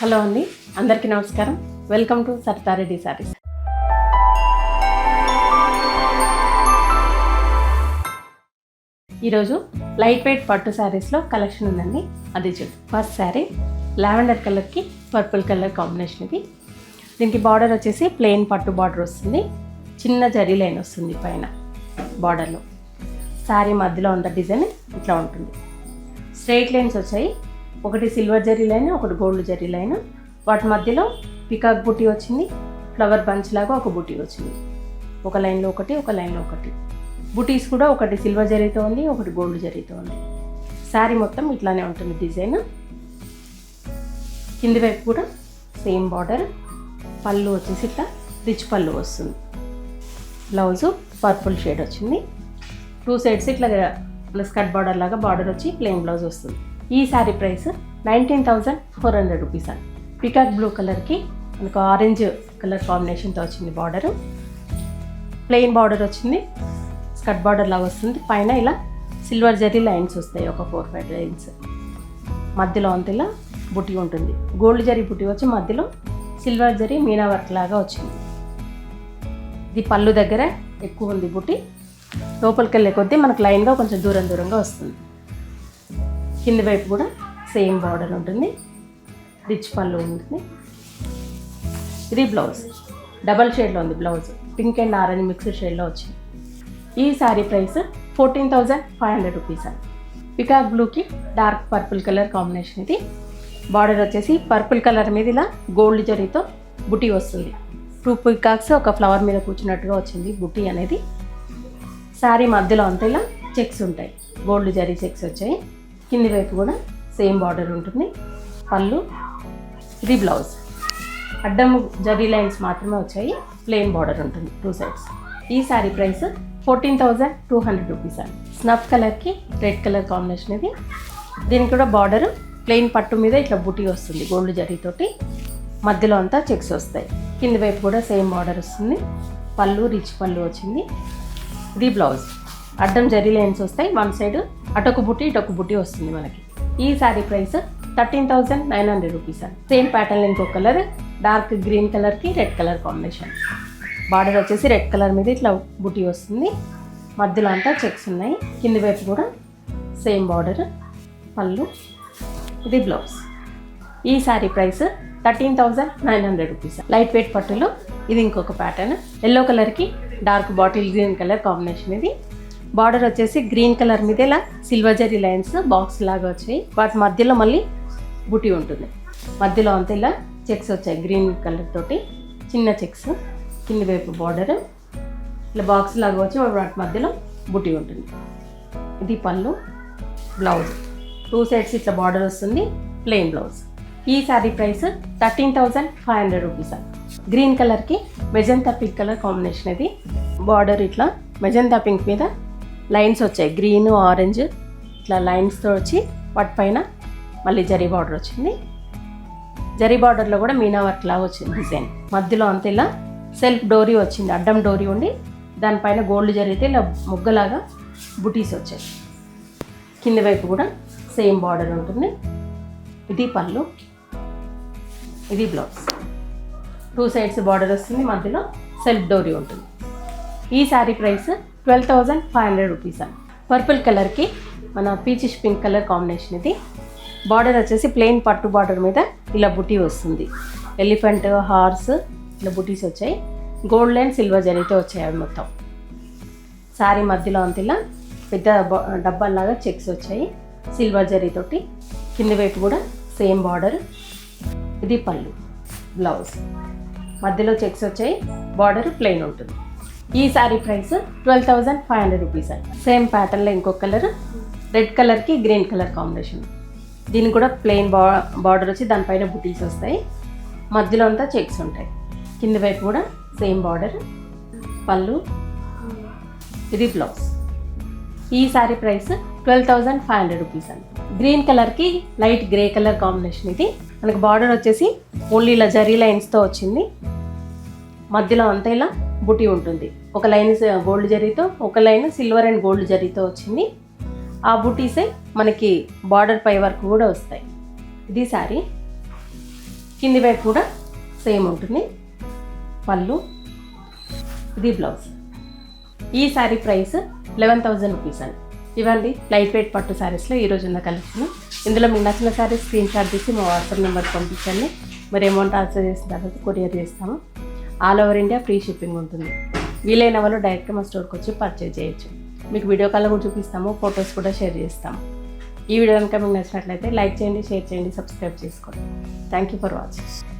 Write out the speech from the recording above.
Hello అండి అందరికీ నమస్కారం. Welcome to Saritha Reddy saris. ఈరోజు లైట్ వెయిట్ పట్టు శారీస్లో కలెక్షన్ ఉందండి. అది చూ ఫస్ట్ శారీ లావెండర్ కలర్కి పర్పుల్ కలర్ కాంబినేషన్ ఇది. దీనికి బార్డర్ వచ్చేసి ప్లెయిన్ పట్టు బార్డర్ వస్తుంది. చిన్న జరీ లైన్ వస్తుంది పైన బార్డర్లో. శారీ మధ్యలో ఉన్న డిజైన్ ఇట్లా ఉంటుంది. స్ట్రైట్ లైన్స్ వచ్చాయి. ఒకటి సిల్వర్ జరీ లైన్ ఒకటి గోల్డ్ జరీ లైన్ వాటి మధ్యలో పికాక్ బుట్టి వచ్చింది ఫ్లవర్ బంచ్ లాగా ఒక బుట్టి వచ్చింది. ఒక లైన్లో ఒకటి ఒక లైన్లో ఒకటి. బుటీస్ కూడా ఒకటి సిల్వర్ జరీతో ఉంది ఒకటి గోల్డ్ జరీతో ఉంది. శారీ మొత్తం ఇట్లానే ఉంటుంది డిజైన్ కింది వైపు కూడా సేమ్ బార్డర్ పళ్ళు వచ్చేసి ఇట్లా రిచ్ పళ్ళు వస్తుంది. బ్లౌజు పర్పుల్ షేడ్ వచ్చింది. టూ సైడ్స్ ఇట్లా స్కర్ట్ బార్డర్ లాగా బార్డర్ వచ్చి ప్లెయిన్ బ్లౌజ్ వస్తుంది. ఈ sari price nineteen thousand four hundred rupees అండి. పికాక్ బ్లూ కలర్కి మనకు ఆరెంజ్ కలర్ కాంబినేషన్తో వచ్చింది బార్డర్ ప్లెయిన్ బార్డర్ వచ్చింది. స్కర్ట్ బార్డర్ లాగా వస్తుంది. పైన ఇలా సిల్వర్ జరీ లైన్స్ వస్తాయి ఒక ఫోర్ ఫైవ్ లైన్స్ మధ్యలో అంత ఇలా బుట్టి ఉంటుంది. గోల్డ్ జరీ బుట్టి వచ్చి మధ్యలో సిల్వర్ జరీ మీనా వర్క్ లాగా వచ్చింది. ఇది పళ్ళు దగ్గర ఎక్కువ ఉంది బుట్టి. లోపలికి వెళ్ళే కొద్దీ మనకు లైన్గా కొంచెం దూరం దూరంగా వస్తుంది. కింది వైపు కూడా సేమ్ బార్డర్ ఉంటుంది. రిచ్ పళ్ళు ఉంటుంది. ఇది బ్లౌజ్. డబల్ షేడ్లో ఉంది blouse. Pink and orange mixed షేడ్లో వచ్చింది. ఈ sari price fourteen thousand five hundred rupees అండి. పికాక్ బ్లూకి డార్క్ పర్పుల్ కలర్ కాంబినేషన్ ఇది. బార్డర్ వచ్చేసి పర్పుల్ కలర్ మీద ఇలా గోల్డ్ జరీతో బుటీ వస్తుంది. టూ పికాక్స్ ఒక ఫ్లవర్ మీద కూర్చున్నట్టుగా వచ్చింది బుటీ అనేది. శారీ మధ్యలో అంతా ఇలా చెక్స్ ఉంటాయి. గోల్డ్ జరీ చెక్స్ వచ్చాయి. కింది వైపు కూడా సేమ్ బార్డర్ ఉంటుంది. పళ్ళు ఇది బ్లౌజ్. అడ్డం జరీ లైన్స్ మాత్రమే వచ్చాయి. ప్లెయిన్ బార్డర్ ఉంటుంది టూ సైడ్స్. ఈ sari price fourteen thousand two hundred rupees అండి. స్నఫ్ కలర్కి రెడ్ కలర్ కాంబినేషన్ ఇది. దీనికి కూడా బార్డర్ ప్లెయిన్ పట్టు మీద ఇట్లా బుటీ వస్తుంది గోల్డ్ జరీతోటి. మధ్యలో అంతా చెక్స్ వస్తాయి. కింది వైపు కూడా సేమ్ బార్డర్ వస్తుంది. పళ్ళు రిచ్ పళ్ళు వచ్చింది. ఇది బ్లౌజ్. అడ్డం జరీ లైన్స్ వస్తాయి. వన్ సైడ్ అటొక బుట్టి ఇటొక బుట్టి వస్తుంది మనకి. ఈ sari price thirteen thousand nine hundred rupees అండి. సేమ్ ప్యాటర్న్ ఇంకొక కలర్ డార్క్ గ్రీన్ కలర్కి రెడ్ కలర్ కాంబినేషన్. బార్డర్ వచ్చేసి రెడ్ కలర్ మీద ఇట్లా బుట్టి వస్తుంది. మధ్యలో అంతా చెక్స్ ఉన్నాయి. కింది వైపు కూడా సేమ్ బార్డర్ పళ్ళు. ఇది బ్లౌజ్. ఈ sari price thirteen thousand nine hundred rupees light weight పట్టులో ఇది ఇంకొక ప్యాటర్న్. ఎల్లో కలర్కి dark bottle green colour combination ఇది. బార్డర్ వచ్చేసి గ్రీన్ కలర్ మీద ఇలా సిల్వర్ జరీ లైన్స్ బాక్స్ లాగా వచ్చాయి. వాటి మధ్యలో మళ్ళీ బుటీ ఉంటుంది. మధ్యలో అంతా ఇలా చెక్స్ వచ్చాయి గ్రీన్ కలర్ తోటి. చిన్న చెక్స్ కింది వైపు బార్డర్ ఇలా బాక్స్ లాగా వచ్చి వాటి మధ్యలో బుటీ ఉంటుంది. ఇది పళ్ళు బ్లౌజ్ టూ సైడ్స్ ఇట్లా బార్డర్ వస్తుంది ప్లెయిన్ బ్లౌజ్ ఈ sari price thirteen thousand five hundred rupees green కలర్కి మెజంతా పింక్ కలర్ కాంబినేషన్ ఇది. బార్డర్ ఇట్లా మెజంతా పింక్ మీద లైన్స్ వచ్చాయి. గ్రీన్ ఆరెంజ్ ఇట్లా లైన్స్తో వచ్చి వాటిపైన మళ్ళీ జరీ బార్డర్ వచ్చింది. జరీ బార్డర్లో కూడా మీనా వర్క్ లాగా వచ్చింది డిజైన్. మధ్యలో అంతే ఇలా సెల్ఫ్ డోరీ వచ్చింది. అడ్డం డోరీ ఉండి దానిపైన గోల్డ్ జరిగితే ఇలా ముగ్గలాగా బుటీస్ వచ్చాయి. కింది వైపు కూడా సేమ్ బార్డర్ ఉంటుంది. ఇది పళ్ళు. ఇది బ్లౌజ్. టూ సైడ్స్ బార్డర్ వస్తుంది. మధ్యలో సెల్ఫ్ డోరీ ఉంటుంది. ఈ sari price twelve thousand five hundred rupees అండి. పర్పుల్ కలర్కి మన పీచిష్ పింక్ కలర్ కాంబినేషన్ ఇది. బార్డర్ వచ్చేసి ప్లెయిన్ పట్టు బార్డర్ మీద ఇలా బుటీ వస్తుంది. ఎలిఫెంట్ హార్స్ ఇలా బుటీస్ వచ్చాయి. గోల్డ్ లైన్ సిల్వర్ జరీతో వచ్చాయి అవి మొత్తం. శారీ మధ్యలో అంత ఇలా పెద్ద డబ్బాలాగా డబ్బాల్లాగా చెక్స్ వచ్చాయి. సిల్వర్ జరీతోటి కింద వైపు కూడా సేమ్ బార్డర్ ఇది పళ్ళు బ్లౌజ్ మధ్యలో చెక్స్ వచ్చాయి. బార్డర్ ప్లెయిన్ ఉంటుంది. ఈ sari price twelve thousand five hundred rupees అండి. సేమ్ ప్యాటర్న్లో ఇంకో కలర్ రెడ్ కలర్కి గ్రీన్ కలర్ కాంబినేషన్ దీనికి కూడా ప్లెయిన్ బా బార్డర్ వచ్చి దానిపైన బుటీస్ వస్తాయి. మధ్యలో అంతా చెక్స్ ఉంటాయి. కింద వైపు కూడా సేమ్ బార్డర్ పళ్ళు. ఇది బ్లౌజ్ ఈ sari price twelve thousand five hundred rupees అండి. గ్రీన్ కలర్కి లైట్ గ్రే కలర్ కాంబినేషన్ ఇది. మనకు బార్డర్ వచ్చేసి ఓన్లీ ఇలా జరీ లైన్స్తో వచ్చింది. మధ్యలో అంతా ఇలా బుటీ ఉంటుంది. ఒక లైన్ గోల్డ్ జరీతో ఒక లైన్ సిల్వర్ అండ్ గోల్డ్ జరీతో వచ్చింది. ఆ బుటీసే మనకి బార్డర్ పై వరకు కూడా వస్తాయి. ఇది సారీ కింది వైపు కూడా సేమ్ ఉంటుంది. పళ్ళు. ఇది బ్లౌజ్. ఈ sari price eleven thousand rupees అండి. ఇవ్వండి లైట్ వెయిట్ పట్టు శారీస్లో ఈరోజు ఉన్న కలెక్షన్. ఇందులో మీకు నచ్చిన శారీస్ స్క్రీన్ షాట్ తీసి మా వాట్సాప్ నెంబర్కి పంపించండి. మరి అమౌంట్ ఆన్సర్ చేసిన తర్వాత కొరియర్ చేస్తాము. All over India free shipping ఉంటుంది. వీలైన వాళ్ళు డైరెక్ట్గా మా స్టోర్కి వచ్చి పర్చేజ్ చేయొచ్చు. మీకు వీడియో కాల్ కూడా చూపిస్తాము ఫొటోస్ కూడా షేర్ చేస్తాము. ఈ వీడియో కనుక మీకు నచ్చినట్లయితే లైక్ చేయండి షేర్ చేయండి సబ్స్క్రైబ్ చేసుకోండి. Thank you for watching